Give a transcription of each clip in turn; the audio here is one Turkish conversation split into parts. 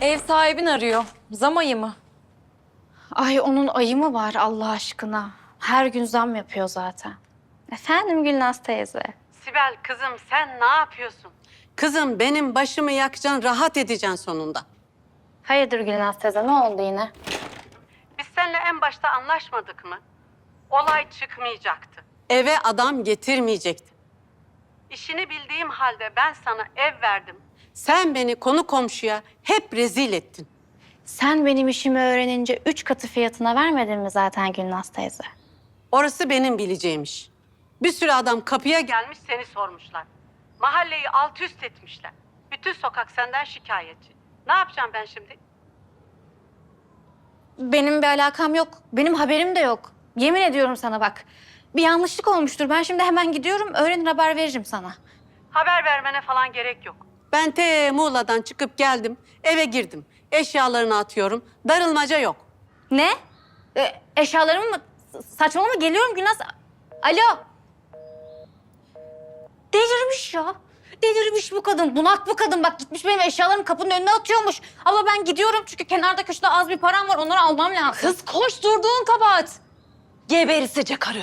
Ev sahibin arıyor. Zam ayı mı? Ay onun ayı mı var Allah aşkına? Her gün zam yapıyor zaten. Efendim Gülnaz teyze. Sibel kızım sen ne yapıyorsun? Kızım benim başımı yakacaksın, rahat edeceksin sonunda. Hayırdır Gülnaz teyze ne oldu yine? Biz seninle en başta anlaşmadık mı? Olay çıkmayacaktı. Eve adam getirmeyecekti. İşini bildiğim halde ben sana ev verdim. Sen beni konu komşuya hep rezil ettin. Sen benim işimi öğrenince üç katı fiyatına vermedin mi zaten Gülnaz teyze? Orası benim bileceğim iş. Bir sürü adam kapıya gelmiş seni sormuşlar. Mahalleyi alt üst etmişler. Bütün sokak senden şikayetçi. Ne yapacağım ben şimdi? Benim bir alakam yok. Benim haberim de yok. Yemin ediyorum sana bak. Bir yanlışlık olmuştur. Ben şimdi hemen gidiyorum. Öğrenir haber veririm sana. Haber vermene falan gerek yok. Ben te Muğla'dan çıkıp geldim, eve girdim. Eşyalarını atıyorum, darılmaca yok. Ne? E, eşyalarımı mı? Saçmalama geliyorum Gülnaz. Alo. Delirmiş ya. Delirmiş bu kadın. Bunak bu kadın. Bak gitmiş benim eşyalarımı kapının önüne atıyormuş. Ama ben gidiyorum çünkü kenarda köşede az bir param var. Onları almam lazım. Kız koşturduğun kabahat. Geberisece karı.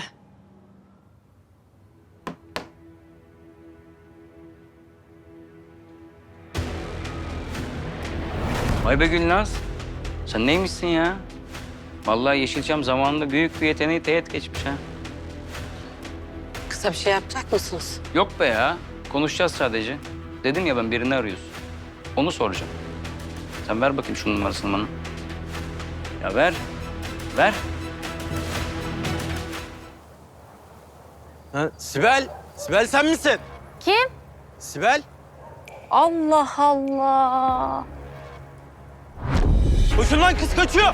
Vay be Gülnaz. Sen neymişsin ya? Vallahi Yeşilçam zamanında büyük bir yeteneği teğet geçmiş ha. Kısa bir şey yapacak mısınız? Yok be ya. Konuşacağız sadece. Dedim ya ben birini arıyorsun. Onu soracağım. Sen ver bakayım şunun numarasını bana. Ya ver. Ver. Ha, Sibel, Sibel sen misin? Kim? Sibel, Allah Allah. Koşun lan kız kaçıyor.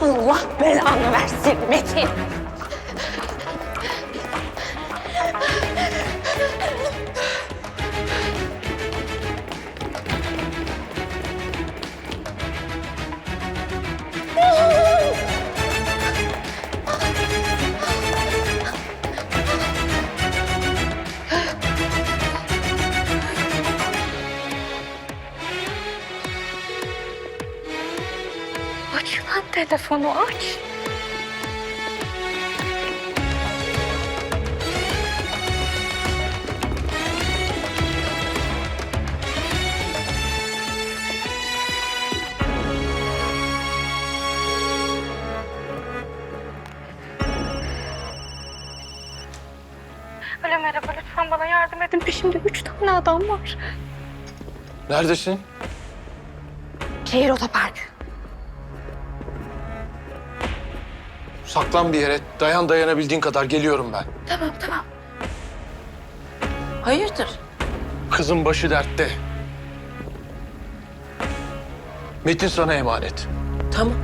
Allah belanı versin Metin. Telefonu aç. Alo merhaba lütfen bana yardım edin. Peşimde üç tane adam var. Neredesin? Şehir otopark. Saklan bir yere. Dayan dayanabildiğin kadar geliyorum ben. Tamam tamam. Hayırdır? Kızın başı dertte. Metin sana emanet. Tamam.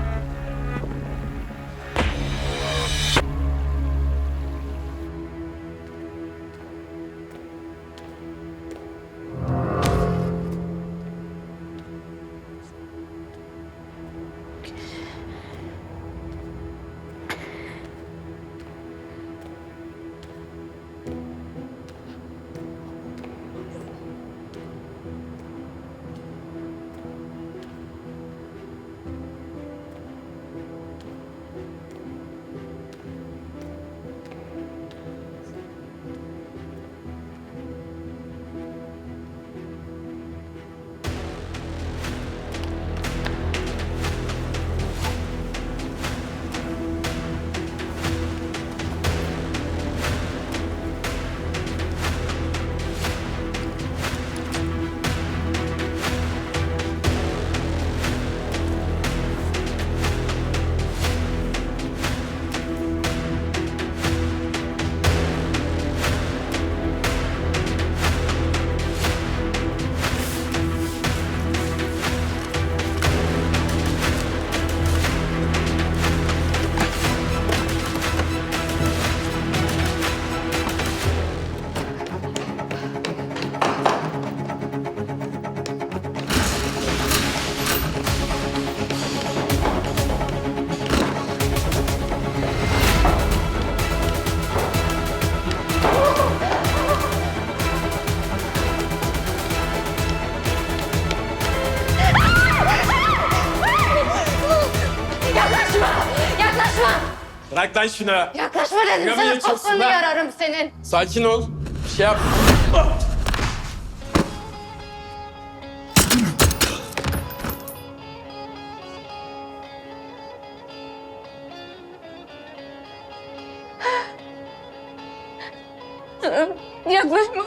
Bırak lan şunu. Yaklaşma dedim sana kafanı lan. yararım senin. Sakin ol. Bir şey yap. Yaklaşma.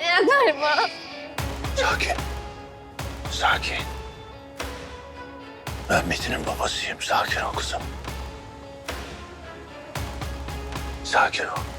Yaklaşma. Sakin. Sakin. Ben Metin'in babasıyım. Sakin ol kızım. Sakin ol.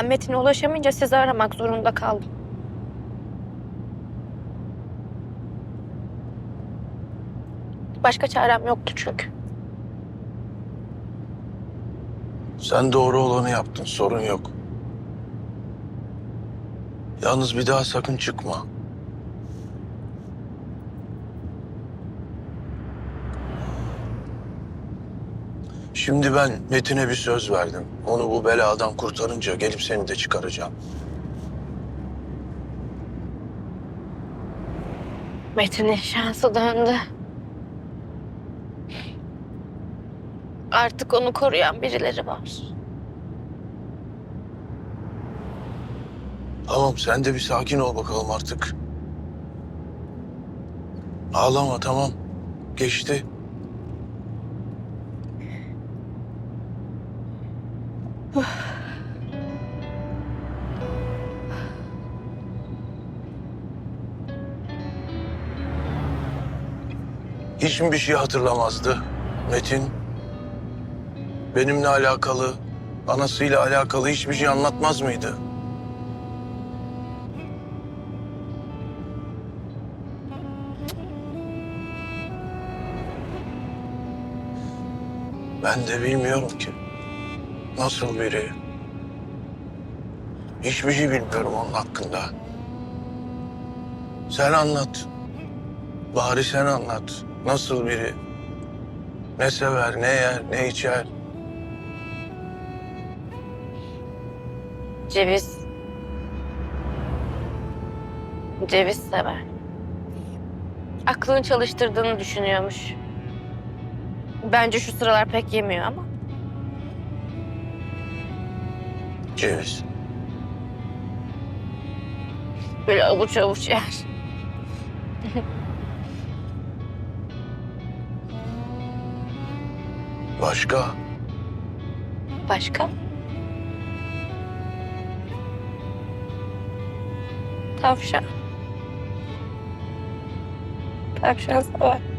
Ben Metin'e ulaşamayınca sizi aramak zorunda kaldım. Başka çarem yoktu çünkü. Sen doğru olanı yaptın. Sorun yok. Yalnız bir daha sakın çıkma. Şimdi ben Metin'e bir söz verdim. Onu bu beladan kurtarınca gelip seni de çıkaracağım. Metin'in şansı döndü. Artık onu koruyan birileri var. Tamam sen de bir sakin ol bakalım artık. Ağlama tamam. Geçti. Hiç mi bir şey hatırlamazdı Metin? Benimle alakalı, anasıyla alakalı hiçbir şey anlatmaz mıydı? Ben de bilmiyorum ki. Nasıl biri? Hiçbir şey bilmiyorum onun hakkında. Sen anlat. Bari sen anlat. Nasıl biri? Ne sever, ne yer, ne içer? Ceviz. Ceviz sever. Aklını çalıştırdığını düşünüyormuş. Bence şu sıralar pek yemiyor ama. Ceviz. Böyle avuç avuç yer. Başka? Başka? Tavşan. Tavşan sever.